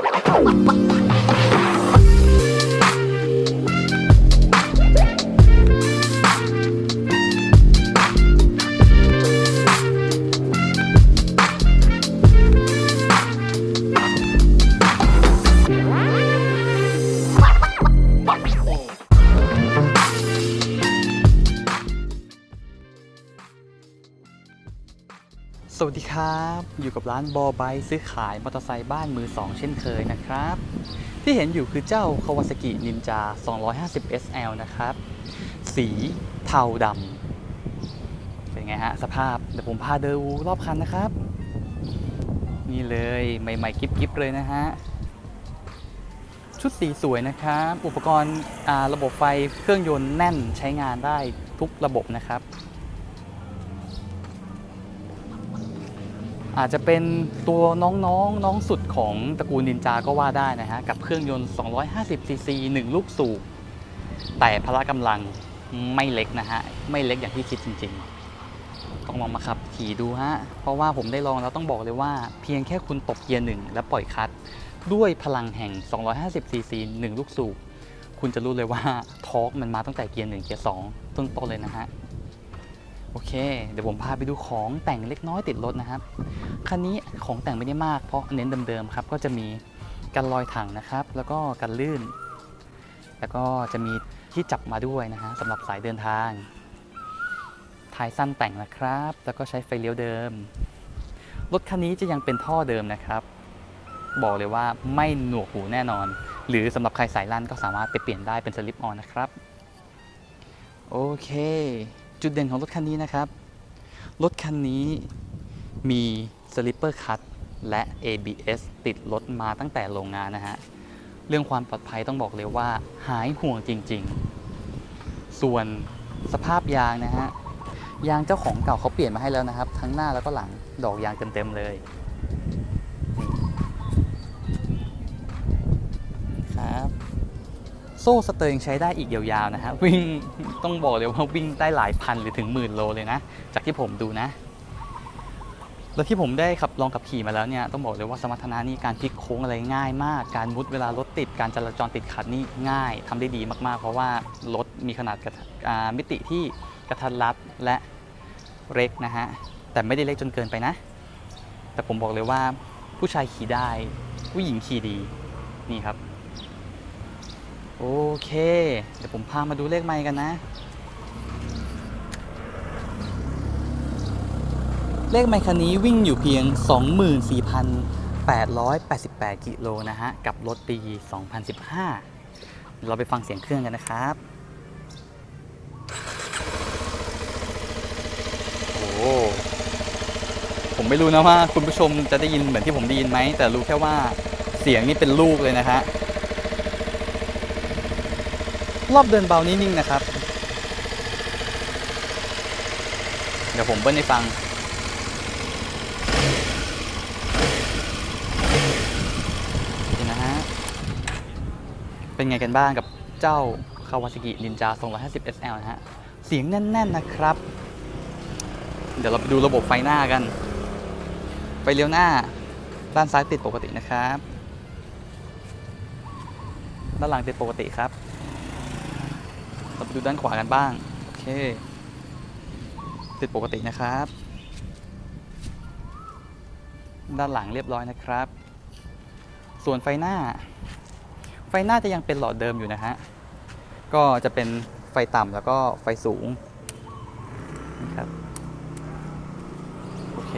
Bye. สวัสดีครับ อยู่กับร้านบอไบซื้อขายมอเตอร์ไซค์บ้านมือสองเช่นเคยนะครับ ที่เห็นอยู่คือเจ้า Kawasaki Ninja 250 SL นะครับ สีเทาดำเป็นไงฮะ สภาพ เดี๋ยวผมพาเดินรอบคันนะครับ นี่เลยใหม่ๆกิ๊บๆเลยนะฮะ ชุดสีสวยนะครับ อุปกรณ์ระบบไฟเครื่องยนต์แน่นใช้งานได้ทุกระบบนะครับ อาจจะเป็นตัวน้องๆนน้องสุดของตระกูลนินจาก็ว่าได้นะฮะ กับเครื่องยนต์ 250 ซีซี1ลูกสูบ แต่พละกำลังไม่เล็กนะฮะ ไม่เล็กอย่างที่คิดจริง ๆ ต้องลองมาขับขี่ดูฮะ เพราะว่าผมได้ลองแล้วต้องบอกเลยว่า เพียงแค่คุณตบเกียร์หนึ่งและปล่อยคลัตช์ด้วยพลังแห่ง 250 ซีซี1ลูกสูบ คุณจะรู้เลยว่าทอร์กมันมาตั้งแต่เกียร์หนึ่งเกียร์สองต้นๆเลยนะฮะ โอเค เดี๋ยวผมพาไปดูของแต่งเล็กน้อยติดรถนะครับ คันนี้ของแต่งไม่ได้มากเพราะเน้นเดิมๆครับ ก็จะมีกันรอยถังนะครับ แล้วก็กันลื่น แล้วก็จะมีที่จับมาด้วยนะฮะสำหรับสายเดินทางท้ายสั้นแต่งนะครับ แล้วก็ใช้ไฟเลี้ยวเดิม รถคันนี้จะยังเป็นท่อเดิมนะครับ บอกเลยว่าไม่หนวกหูแน่นอน หรือสำหรับใครสายลั่นก็สามารถไปเปลี่ยนได้เป็นสลิปออนนะครับ โอเค จุดเด่นของรถคันนี้นะครับ รถคันนี้มีสลิปเปอร์คัตและ ABS ติดรถมาตั้งแต่โรงงานนะฮะ เรื่องความปลอดภัยต้องบอกเลยว่าหายห่วงจริงๆ ส่วนสภาพยางนะฮะ ยางเจ้าของเก่าเขาเปลี่ยนมาให้แล้วนะครับ ทั้งหน้าแล้วก็หลังดอกยางเต็มๆเลยครับ ซ่สเตอร์ยังใช้ได้อีกยาวๆนะฮะวิ่งต้องบอกเลยว่าวิ่งได้หลายพันหรือถึงหมื่นโลเลยนะ จากที่ผมดูนะ แล้วที่ผมได้ขับลองขับขี่มาแล้วเนี่ยต้องบอกเลยว่าสมรรถนะนี่การพลิกโค้งอะไรง่ายมาก การมุดเวลารถติดการจราจรติดขัดนี่ง่ายทำได้ดีมากๆ เพราะว่ารถมีขนาดามิติที่กระทัดรัดและเล็กนะฮะแต่ไม่ได้เล็กจนเกินไปนะ แต่ผมบอกเลยว่าผู้ชายขี่ได้ผู้หญิงขี่ดีนี่ครับ โอเค เดี๋ยวผมพามาดูเลขไมค์กันนะ เลขไมค์คันนี้วิ่งอยู่เพียง 24,888 กิโลนะฮะ กับรถปี 2015เดี๋ยวเราไปฟังเสียงเครื่องกันนะครับโอ้โหผมไม่รู้นะว่าคุณผู้ชมจะได้ยินเหมือนที่ผมได้ยินไหม แต่รู้แค่ว่าเสียงนี่เป็นลูกเลยนะฮะ รอบเดินเบานิ่งๆนะครับ เดี๋ยวผมเบิ้ลให้ฟังนี่นะฮะ เป็นไงกันบ้างกับเจ้า Kawasaki Ninja 250 SL นะฮะ เสียงแน่น ๆ นะครับ เดี๋ยวเราไปดูระบบไฟหน้ากัน ไฟเลี้ยวหน้า ด้านซ้ายติดปกตินะครับ ด้านหลังติดปกติครับ เราไปดูด้านขวากันบ้าง โอเค ติดปกตินะครับ ด้านหลังเรียบร้อยนะครับ ส่วนไฟหน้า ไฟหน้าจะยังเป็นหลอดเดิมอยู่นะฮะ ก็จะเป็นไฟต่ำแล้วก็ไฟสูงนะครับ โอเค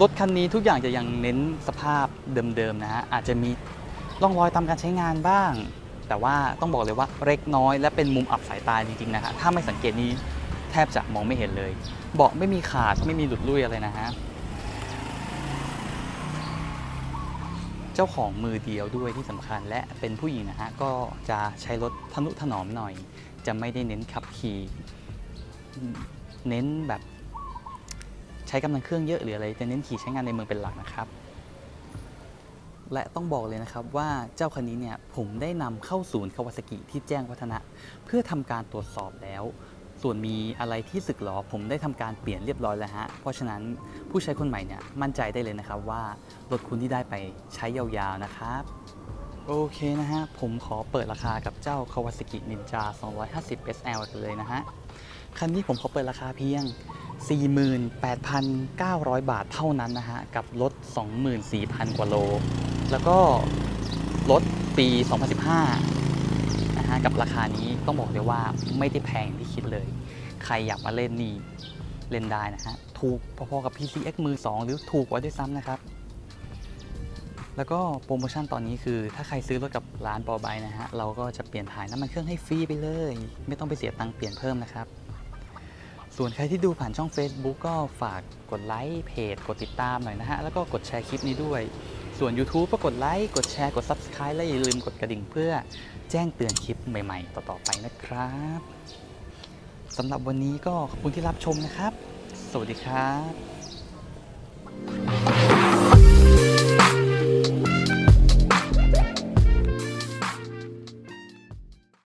รถคันนี้ทุกอย่างจะยังเน้นสภาพเดิมๆนะฮะ อาจจะมี ร่องรอยตามการใช้งานบ้าง แต่ว่าต้องบอกเลยว่าเล็กน้อย และเป็นมุมอับสายตาจริงๆนะฮะถ้าไม่สังเกตนี้แทบจะมองไม่เห็นเลย เบาะไม่มีขาดไม่มีหลุดลุ่ยอะไรนะฮะเจ้าของมือเดียวด้วยที่สำคัญและเป็นผู้หญิงนะฮะก็จะใช้รถทนุถนอมหน่อย จะไม่ได้เน้นขับขี่เน้นแบบใช้กำลังเครื่องเยอะหรืออะไรจะเน้นขี่ใช้งานในเมืองเป็นหลักนะครับ และต้องบอกเลยนะครับว่าเจ้าคันนี้เนี่ยผมได้นำเข้าศูนย์คาวาซากิที่แจ้งวัฒนะ เพื่อทำการตรวจสอบแล้ว ส่วนมีอะไรที่สึกหรอผมได้ทำการเปลี่ยนเรียบร้อยแล้วฮะ เพราะฉะนั้นผู้ใช้คนใหม่เนี่ยมั่นใจได้เลยนะครับว่ารถคุณที่ได้ไปใช้ยาวๆนะครับ โอเคนะฮะ ผมขอเปิดราคากับเจ้า Kawasaki Ninja 250 SL กันเลยนะฮะ คันนี้ผมขอเปิดราคาเพียง 48,900 บาทเท่านั้นนะฮะ กับรถ 24,000 กว่าโล แล้วก็รถปี 2015 นะฮะฮะกับราคานี้ต้องบอกเลยว่าไม่ได้แพงอย่างที่คิดเลย ใครอยากมาเล่นนี่ เล่นได้นะฮะ ถูกพอๆกับ PCX มือ 2 หรือถูกกว่าด้วยซ้ำนะครับ แล้วก็โปรโมชั่นตอนนี้คือถ้าใครซื้อรถกับร้านปอไบนะฮะเราก็จะเปลี่ยนถ่ายน้ำมันเครื่องให้ฟรีไปเลย ไม่ต้องไปเสียตังค์เปลี่ยนเพิ่มนะครับ ส่วนใครที่ดูผ่านช่อง Facebook ก็ฝากกดไลค์เพจกดติดตามหน่อยนะฮะแล้วก็กดแชร์คลิปนี้ด้วย ส่วน YouTube ก็กดไลค์กดแชร์กด Subscribe และอย่าลืมกดกระดิ่งเพื่อแจ้งเตือนคลิปใหม่ๆ ต่อๆไปนะครับสำหรับวันนี้ก็ขอบคุณที่รับชมนะครับ สวัสดีครับ